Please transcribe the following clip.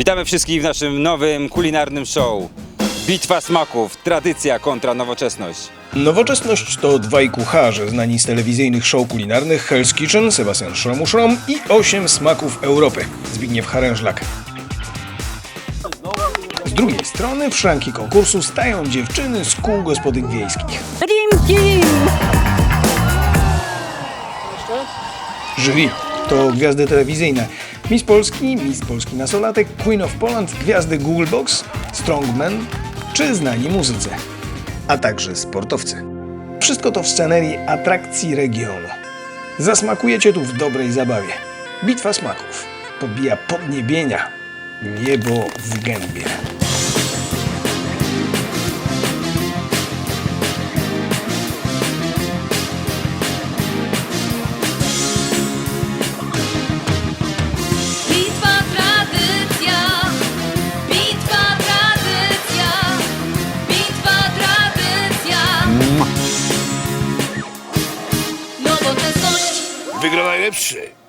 Witamy wszystkich w naszym nowym kulinarnym show. Bitwa smaków, tradycja kontra nowoczesność. Nowoczesność to dwaj kucharze znani z telewizyjnych show kulinarnych Hell's Kitchen, Sebastian Szromuszrom i osiem smaków Europy, Zbigniew Harężlak. Z drugiej strony w szranki konkursu stają dziewczyny z kół gospodyń wiejskich. Dream Team! Jury to gwiazdy telewizyjne. Miss Polski, Miss Polski Nasolatek, Queen of Poland, gwiazdy Google Box, Strongman czy znani muzycy, a także sportowcy. Wszystko to w scenerii atrakcji regionu. Zasmakujecie tu w dobrej zabawie. Bitwa smaków podbija podniebienia, niebo w gębie. Wygra najlepszy.